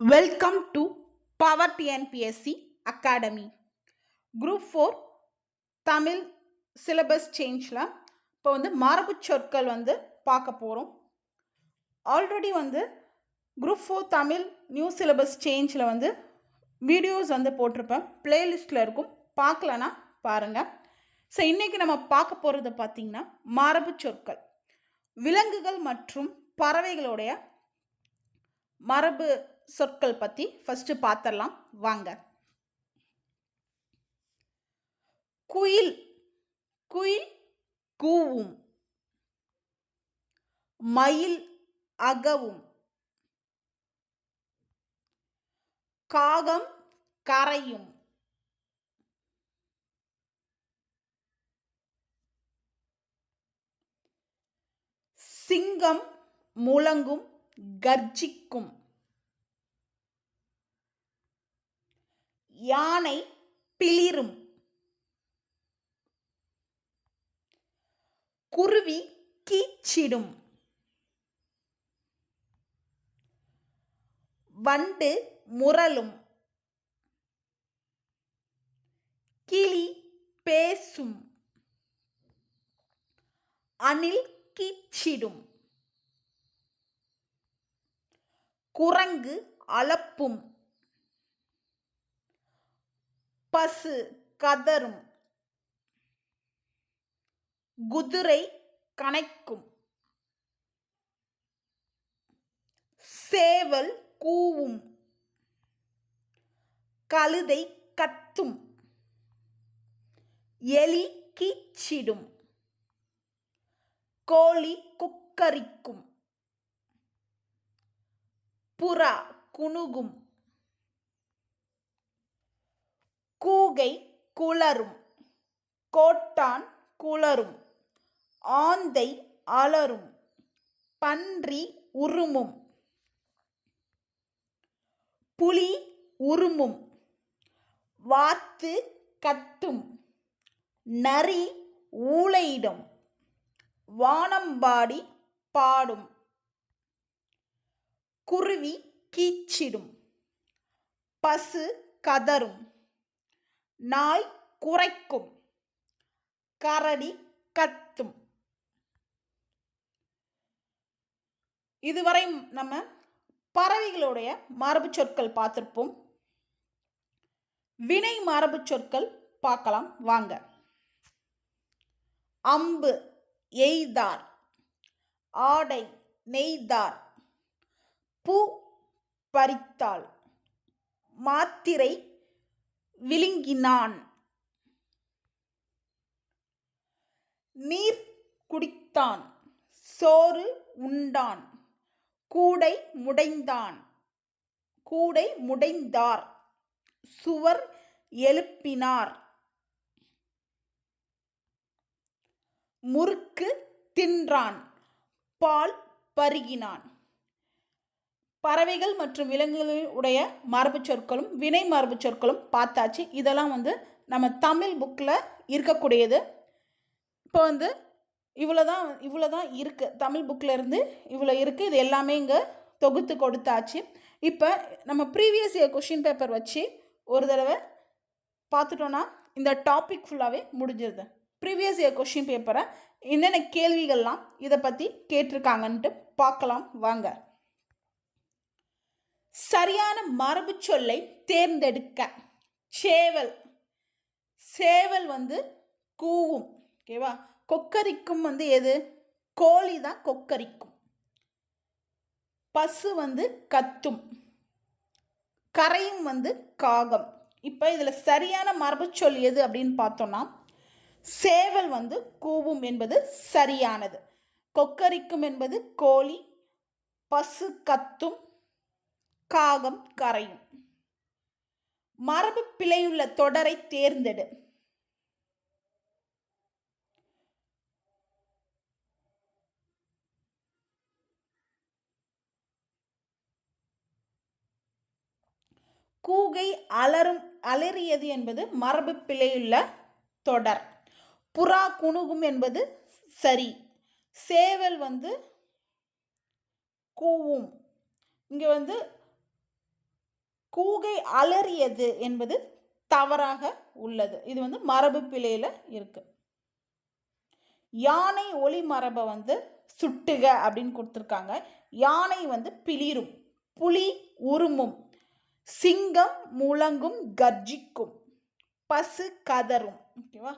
Welcome to power TNPSC academy group four Tamil syllabus சேஞ்சில் இப்போ வந்து மரபு சொற்கள் வந்து பார்க்க போகிறோம் ஆல்ரெடி வந்து group four Tamil new syllabus சேஞ்சில் வந்து வீடியோஸ் வந்து போட்டிருப்பேன். பிளேலிஸ்ட்டில் இருக்கும். பார்க்கலனா பாருங்கள் ஸோ இன்றைக்கி நம்ம பார்க்க போகிறது பார்த்திங்கன்னா மரபு சொற்கள். விலங்குகள் மற்றும் பறவைகளுடைய மரபு சொற்கள் பற்றி ஃபஸ்ட்டு பார்த்துடலாம் வாங்க. குயில் குயில் கூவும். மயில் அகவும். காகம் கரையும். சிங்கம் முழங்கும் கர்ஜிக்கும். யானை பிளிரும். குருவி கீச்சிடும். வண்டு முரலும். கிளி பேசும். அணில் கீச்சிடும். குரங்கு அளப்பும் பசு கதரும் குதிரை கனைக்கும். சேவல் கூவும். கழுதை கத்தும். எலி கீச்சிடும். கோழி குக்கரிக்கும். புறா குணுகும். கூகை குளரும் கோட்டான் குளரும் ஆந்தை அலரும் பன்றி உருமும் புலி உருமும் வாத்து கத்தும் நரி ஊளையிடும் வானம்பாடி பாடும் குருவி கீச்சிடும் பசு கதரும். நாய் குறைக்கும் கரடி கத்தும். இதுவரை நம்ம பறவைகளுடைய மரபு சொற்கள் பார்த்துருப்போம். வினை மரபு சொற்கள் பார்க்கலாம். வாங்க. அம்பு எய்தார். ஆடை நெய்தார். பூ பறித்தாள். மாத்திரை விழுங்கினான். நீர் குடித்தான் சோறு உண்டான் கூடை முடைந்தான் கூடை முடைந்தார் சுவர் எழுப்பினார். முறுக்கு தின்றான் பால் பருகினான். பறவைகள் மற்றும் விலங்குகளுடைய மரபு சொற்களும் வினை மரபு சொற்களும் பார்த்தாச்சு. இதெல்லாம் வந்து நம்ம தமிழ் புக்கில் இருக்கக்கூடியது. இப்போ வந்து இவ்வளோ தான் இவ்வளோ தான் இருக்குது தமிழ் புக்கில் இருந்து இவ்வளோ இருக்குது இது எல்லாமே இங்கே தொகுத்து கொடுத்தாச்சு. இப்போ நம்ம ப்ரீவியஸ் இயர் கொஷின் பேப்பர் வச்சு ஒரு தடவை பார்த்துட்டோன்னா இந்த டாபிக் ஃபுல்லாகவே முடிஞ்சிருது. ப்ரீவியஸ் இயர் கொஷின் பேப்பரை என்னென்ன கேள்விகள்லாம் இதை பற்றி கேட்டிருக்காங்கன்ட்டு பார்க்கலாம். வாங்க. சரியான மரபு சொல்லை தேர்ந்தெடுக்க. சேவல். சேவல் வந்து கூவும். ஓகேவா கொக்கரிக்கும் வந்து எது? கோழி தான் கொக்கரிக்கும். பசு வந்து கத்தும். கரையும் வந்து காகம். இப்போ இதில் சரியான மரபு சொல் எது அப்படின்னு பார்த்தோன்னா சேவல் வந்து கூவும் என்பது சரியானது. கொக்கரிக்கும் என்பது கோழி பசு கத்தும் காகம் கரையும். மரபு பிழையுள்ள தொடரை தேர்ந்தெடு. கூகை அலரும் அலறியது என்பது மரபு பிழையுள்ள தொடர். புறா குணுகும் என்பது சரி. சேவல் வந்து கூவும். இங்கே வந்து கூகை அலறியது என்பது தவறாக உள்ளது. இது வந்து மரபு பிழையில இருக்கு. யானை ஒளி மரபை வந்து சுட்டுக அப்படின்னு கொடுத்துருக்காங்க. யானை வந்து பிளிரும் புலி உருமும் சிங்கம் முழங்கும் கர்ஜிக்கும் பசு கதரும் ஓகேவா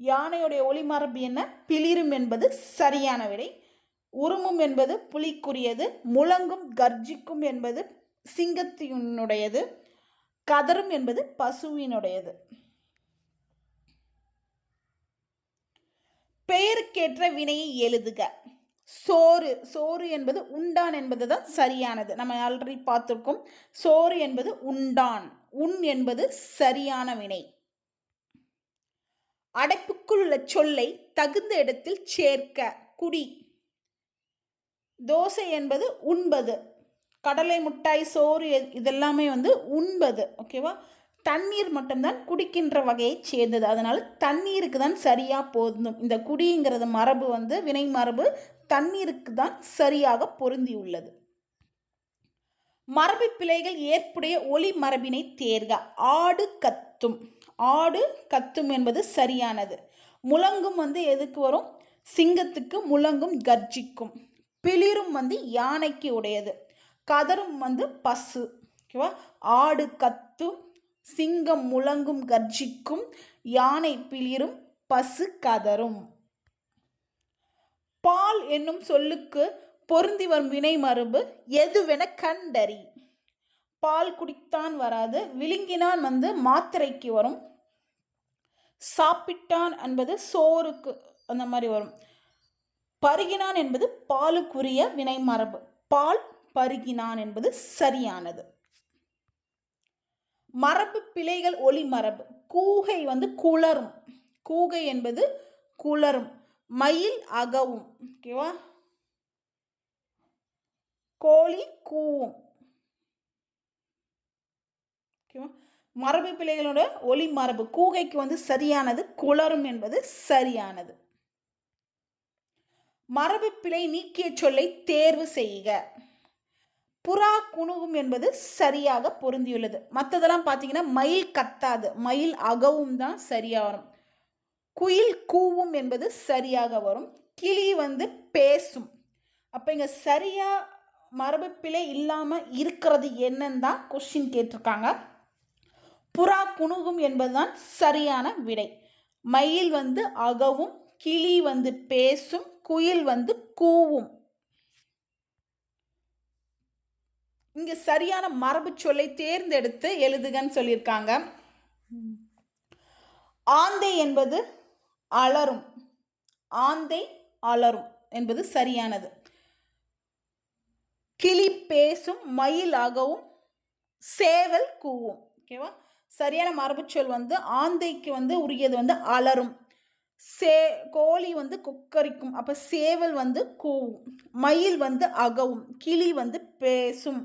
யானையுடைய ஒளிமரபு என்ன? பிளிரும் என்பது சரியான விடை உருமும் என்பது புலிக்குரியது முழங்கும் கர்ஜிக்கும் என்பது சிங்கத்தினுடையது கதரும் என்பது பசுவினுடையது. பெயருக்கேற்ற வினையை எழுதுக. சோறு சோறு என்பது உண்டான் என்பது தான் சரியானது. நம்ம ஆல்ரெடி பார்த்துருக்கோம். சோறு என்பது உண்டான். உண் என்பது சரியான வினை. அடைப்புக்குள் உள்ள சொல்லை தகுந்த இடத்தில் சேர்க்க. குடி. தோசை என்பது உண்பது. கடலை முட்டாய் சோறு இதெல்லாமே வந்து உண்பது ஓகேவா தண்ணீர் மட்டும்தான் குடிக்கின்ற வகையை சேர்ந்தது. அதனால் தண்ணீருக்கு தான் சரியாக பொருந்தும். இந்த குடிங்கிறது மரபு வந்து வினை மரபு தண்ணீருக்கு தான் சரியாக பொருந்தியுள்ளது. மரபு பிழைகள் ஏற்புடைய ஒளி மரபினை தேர்க. ஆடு கத்தும். ஆடு கத்தும் என்பது சரியானது. முழங்கும் வந்து எதுக்கு வரும்? சிங்கத்துக்கு முழங்கும் கர்ஜிக்கும். பிளிரும் வந்து யானைக்கு உடையது. கதரும் வந்து பசு. ஓகேவா? ஆடு கத்தும் சிங்கம் முழங்கும் கர்ஜிக்கும் யானை பிளிரும் பசு கதரும். பால் என்னும் சொல்லுக்கு பொருந்தி வரும் வினை மரபு எதுவென கண்டறி. பால் குடித்தான் வராது விழுங்கினான் வந்து மாத்திரைக்கு வரும். சாப்பிட்டான் என்பது சோறுக்கு அந்த மாதிரி வரும். பருகினான் என்பது பாலுக்குரிய வினை மரபு. பால் பருகினான் என்பது சரியானது. மரபு பிழைகள் ஒளி மரபு. கூகை வந்து குளரும் கூகை என்பது குளரும் மயில் அகவும். ஓகேவா கோழி கூவும். ஓகேவா மரபு பிள்ளைகளோட ஒளி மரபு. கூகைக்கு வந்து சரியானது குளரும் என்பது சரியானது. மரபு பிழை நீக்கிய சொல்லை தேர்வு செய்க. புறா குணுகும் என்பது சரியாக பொருந்தியுள்ளது. மற்றதெல்லாம் பார்த்தீங்கன்னா மயில் கத்தாது. மயில் அகவும் தான் சரியாக வரும். குயில் கூவும் என்பது சரியாக வரும். கிளி வந்து பேசும். அப்போ இங்கே சரியாக மரபு பிழை இல்லாமல் இருக்கிறது என்னன்னு தான் கொஷின் கேட்டிருக்காங்க. புறா குணுகும் என்பதுதான் சரியான விடை. மயில் வந்து அகவும் கிளி வந்து பேசும் குயில் வந்து கூவும். இங்கே சரியான மரபு சொல்லை தேர்ந்தெடுத்து எழுதுகன்னு சொல்லியிருக்காங்க. ஆந்தை என்பது அலரும். ஆந்தை அலரும் என்பது சரியானது. கிளி பேசும் மயில் அகவும் சேவல் கூவும். ஓகேவா சரியான மரபுச்சொல் வந்து ஆந்தைக்கு வந்து உரியது வந்து அலரும். சே கோழி வந்து கொக்கரிக்கும் அப்போ சேவல் வந்து கூவும். மயில் வந்து அகவும் கிளி வந்து பேசும்.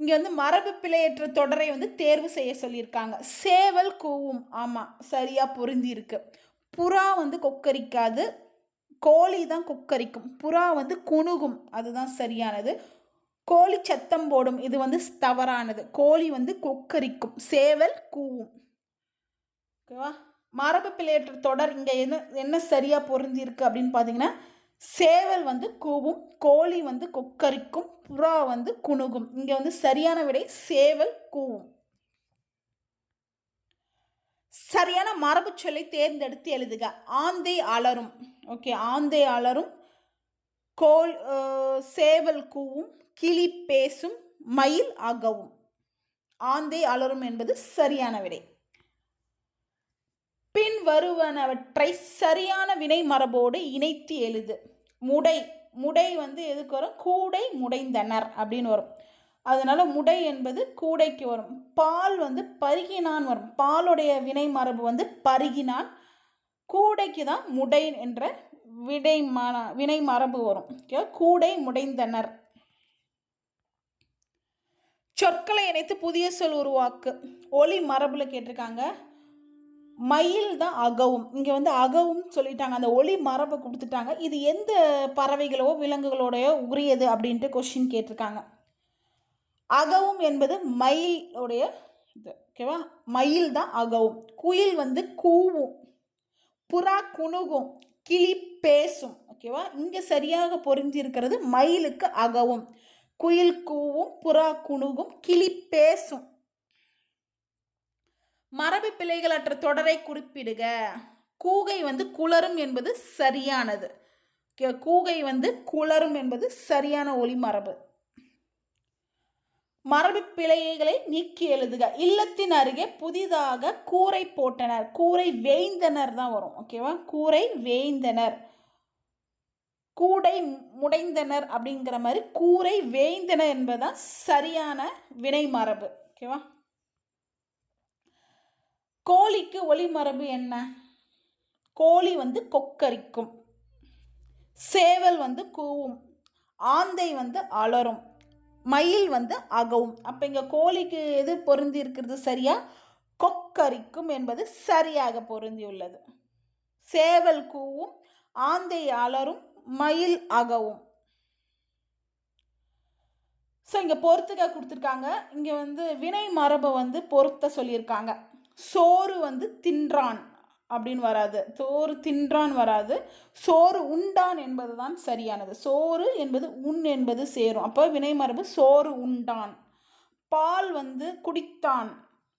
இங்கே வந்து மரபு பிழையற்ற தொடரை வந்து தேர்வு செய்ய சொல்லியிருக்காங்க. சேவல் கூவும். ஆமாம் சரியாக பொருந்தி இருக்கு புறா வந்து கொக்கரிக்காது. கோழி தான் கொக்கரிக்கும். புறா வந்து குணுகும். அதுதான் சரியானது. கோழி சத்தம் போடும். இது வந்து தவறானது. கோழி வந்து கொக்கரிக்கும். சேவல் கூவும். ஓகேவா? மரபு பிழையற்ற தொடர் இங்கே என்ன என்ன சரியாக பொருந்திருக்கு அப்படின்னு பார்த்தீங்கன்னா சேவல் வந்து கூவும் கோழி வந்து கொக்கரிக்கும் புறா வந்து குணுகும். இங்கே வந்து சரியான விடை சேவல் கூவும். சரியான மரபு சொல்லை தேர்ந்தெடுத்து எழுதுக. ஆந்தை அலரும். ஓகே ஆந்தை அலரும் கோல் சேவல் கூவும் கிளி பேசும் மயில் அகவும். ஆந்தை அலரும் என்பது சரியான விடை. பின் வருவனவற்றை சரியான வினை மரபோடு இணைத்து எழுது. முடை முடை வந்து எதுக்கு வரும்? கூடை முடைந்தனர் அப்படின்னு வரும். அதனால முடை என்பது கூடைக்கு வரும். பால் வந்து பருகினான் வரும். பாலுடைய வினை மரபு வந்து பருகினான். கூடைக்கு தான் முடை என்ற விடை மன வினை மரபு வரும். ஓகே கூடை முடைந்தனர். சொற்களை இணைத்து புதிய சொல் உருவாக்கு. ஒளி மரபில் கேட்டிருக்காங்க. மயில் தான் அகவும். இங்கே வந்து அகவும் சொல்லிட்டாங்க. அந்த ஒளி மரபை கொடுத்துட்டாங்க. இது எந்த பறவைகளோ விலங்குகளோடையோ உரியது அப்படின்ட்டு கொஷின் கேட்டிருக்காங்க. அகவும் என்பது மயிலுடைய இது ஓகேவா மயில் தான் அகவும். குயில் வந்து கூவும் புறா குணுகும் கிளி பேசும் ஓகேவா இங்கே சரியாக பொருந்தி இருக்கிறது மயிலுக்கு அகவும். குயில் கூவும் புறா குணுகும் கிளி பேசும். மரபு பிழைகளற்ற தொடரை குறிப்பிடுக. கூகை வந்து குளரும் என்பது சரியானது. கூகை வந்து குளரும் என்பது சரியான ஒளி மரபு. மரபு பிழைகளை நீக்கி எழுதுக. இல்லத்தின் அருகே புதிதாக கூரை போட்டனர். கூரை வேய்ந்தனர் தான் வரும். ஓகேவா கூரை வேய்ந்தனர். கூடை முடைந்தனர் அப்படிங்கிற மாதிரி கூரை வேய்ந்தனர் என்பதுதான் சரியான வினை மரபு. ஓகேவா கோழிக்கு ஒளிமரபு என்ன? கோழி வந்து கொக்கரிக்கும். சேவல் வந்து கூவும். ஆந்தை வந்து அலரும். மயில் வந்து அகவும். அப்போ இங்கே கோழிக்கு எது பொருந்தி இருக்கிறது சரியா? கொக்கரிக்கும் என்பது சரியாக பொருந்தியுள்ளது. சேவல் கூவும் ஆந்தை அலரும் மயில் அகவும். ஸோ இங்கே பொறுத்துக்க கொடுத்துருக்காங்க. இங்கே வந்து வினை மரபை வந்து பொருத்த சொல்லியிருக்காங்க. சோறு வந்து தின்றான் அப்படின்னு வராது. சோறு தின்றான் வராது. சோறு உண்டான் என்பது தான் சரியானது. சோறு என்பது உண் என்பது சேரும். அப்போ வினைமரபு சோறு உண்டான். பால் வந்து குடித்தான்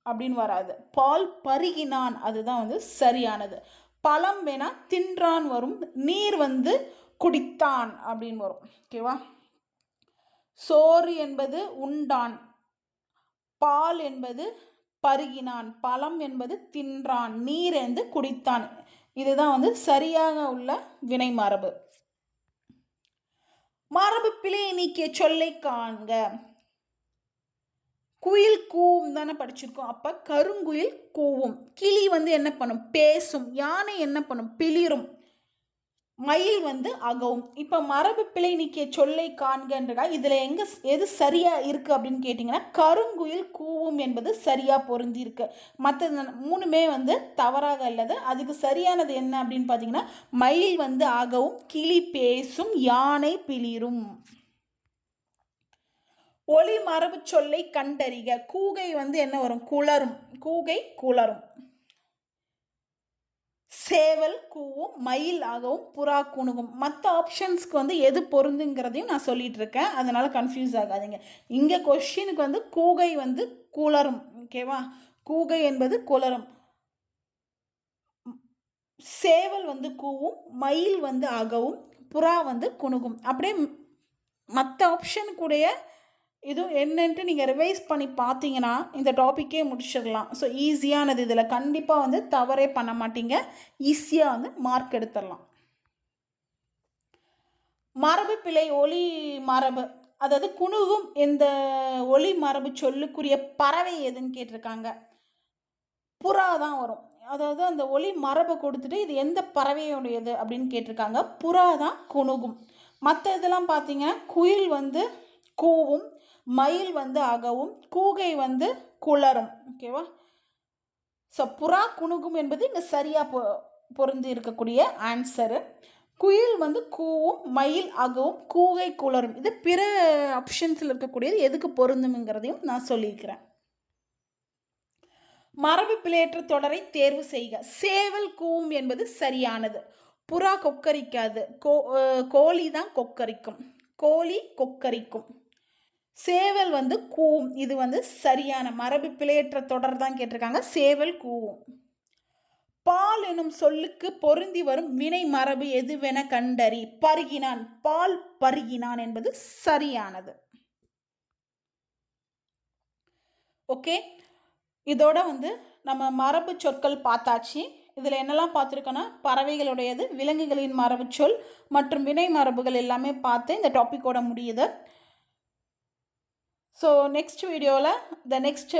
அப்படின்னு வராது. பால் பருகினான் அதுதான் வந்து சரியானது. பழம் வேணா தின்றான் வரும். நீர் வந்து குடித்தான் அப்படின்னு வரும். ஓகேவா சோறு என்பது உண்டான். பால் என்பது பருகினான். பழம் என்பது தின்றான். நீர் என்று குடித்தான். இதுதான் வந்து சரியாக உள்ள வினை மரபு. மரபு பிழையை நீக்கிய சொல்லை காண்க. குயில் கூவும் தானே படிச்சிருக்கோம். அப்ப கருங்குயில் கூவும். கிளி வந்து என்ன பண்ணும்? பேசும். யானை என்ன பண்ணும்? பிளிரும். மயில் வந்து அகவும். இப்போ மரபு பிழை நீக்கிய சொல்லை காண்கன்றா இதில் எங்கே எது சரியாக இருக்குது அப்படின்னு கேட்டிங்கன்னா கருங்குயில் கூவும் என்பது சரியாக பொருந்திருக்கு மற்ற மூணுமே வந்து தவறாக அல்லது அதுக்கு சரியானது என்ன அப்படின்னு பார்த்தீங்கன்னா மயில் வந்து அகவும் கிளி பேசும் யானை பிளிரும். ஒளி மரபு சொல்லை கண்டறிக. கூகை வந்து என்ன வரும்? குளரும். கூகை குளரும். சேவல் கூவும் மயில் ஆகவும் புறா குணுகும். மற்ற ஆப்ஷன்ஸ்க்கு வந்து எது பொருந்துங்கிறதையும் நான் சொல்லிட்டு இருக்கேன் அதனால் கன்ஃபியூஸ் ஆகாதீங்க. இங்கே கொஷினுக்கு வந்து கூகை வந்து குளரும் ஓகேவா கூகை என்பது குளரும் சேவல் வந்து கூவும் மயில் வந்து அகவும் புறா வந்து குணுகும். அப்படியே மற்ற ஆப்ஷனுக்குடைய இதுவும் என்னன்ட்டு நீங்கள் ரிவைஸ் பண்ணி பார்த்தீங்கன்னா இந்த டாப்பிக்கே முடிச்சிடலாம். ஸோ ஈஸியானது இதில். கண்டிப்பாக வந்து தவறே பண்ண மாட்டீங்க. ஈஸியாக வந்து மார்க் எடுத்துடலாம். மரபு பிழை ஒளி மரபு. அதாவது குணுகும் இந்த ஒளி மரபு சொல்லுக்குரிய பறவை எதுன்னு கேட்டிருக்காங்க. புறா தான் வரும். அதாவது அந்த ஒளி மரபை கொடுத்துட்டு இது எந்த பறவையுடையது அப்படின்னு கேட்டிருக்காங்க. புறா தான் குணுகும். மற்ற இதெல்லாம் பார்த்தீங்க குயில் வந்து கூவும் மயில் வந்து அகவும் கூகை வந்து குளரும். ஓகேவா ஸோ புறா குணுகும் என்பது இங்கே சரியாக பொ பொருந்தி இருக்கக்கூடிய ஆன்சரு குயில் வந்து கூவும் மயில் அகவும் கூகை குளரும். இது பிற ஆப்ஷன்ஸில் இருக்கக்கூடியது எதுக்கு பொருந்தும்ங்கிறதையும் நான் சொல்லியிருக்கிறேன் மரபு பிழையற்ற தொடரை தேர்வு செய்க. சேவல் கூவும் என்பது சரியானது. புறா கொக்கரிக்காது. கோ கோழி தான் கொக்கரிக்கும். கோழி கொக்கரிக்கும். சேவல் வந்து கூவும். இது வந்து சரியான மரபு பிழையற்ற தொடர் தான் கேட்டிருக்காங்க. சேவல் கூவும். பால் எனும் சொல்லுக்கு பொருந்தி வரும் வினை மரபு எதுவென கண்டறி. பருகினான். பால் பருகினான் என்பது சரியானது. ஓகே. இதோட வந்து நம்ம மரபு சொற்கள் பார்த்தாச்சு. இதில் என்னெல்லாம் பார்த்துருக்கோன்னா பறவைகளுடையது விலங்குகளின் மரபு சொல் மற்றும் வினை மரபுகள் எல்லாமே பார்த்து இந்த டாப்பிக்கோட முடியுது. ஸோ நெக்ஸ்ட் வீடியோவில் த நெக்ஸ்ட்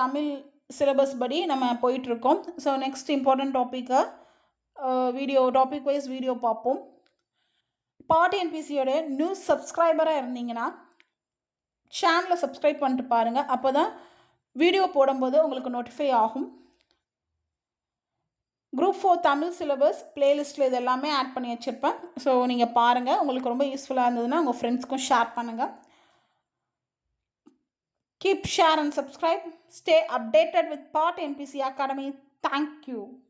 தமிழ் சிலபஸ் படி நம்ம போயிட்டுருக்கோம். ஸோ நெக்ஸ்ட் இம்பார்ட்டன்ட் டாப்பிக்கை வீடியோ டாபிக் வைஸ் வீடியோ பார்ப்போம். பார்ட் என்பிசியோட நியூஸ் சப்ஸ்கிரைபராக இருந்தீங்கன்னா சேனலை சப்ஸ்கிரைப் பண்ணிட்டு பாருங்கள் அப்போ தான் வீடியோ போடும்போது உங்களுக்கு நோட்டிஃபை ஆகும். குரூப் ஃபோர் தமிழ் சிலபஸ் பிளேலிஸ்ட்டில் இது எல்லாமே ஆட் பண்ணி வச்சுருப்பேன். ஸோ நீங்கள் பாருங்கள் உங்களுக்கு ரொம்ப யூஸ்ஃபுல்லாக இருந்ததுன்னா உங்கள் ஃப்ரெண்ட்ஸ்க்கும் ஷேர் பண்ணுங்கள் Keep share and subscribe. Stay updated with Part NPC Academy. Thank you.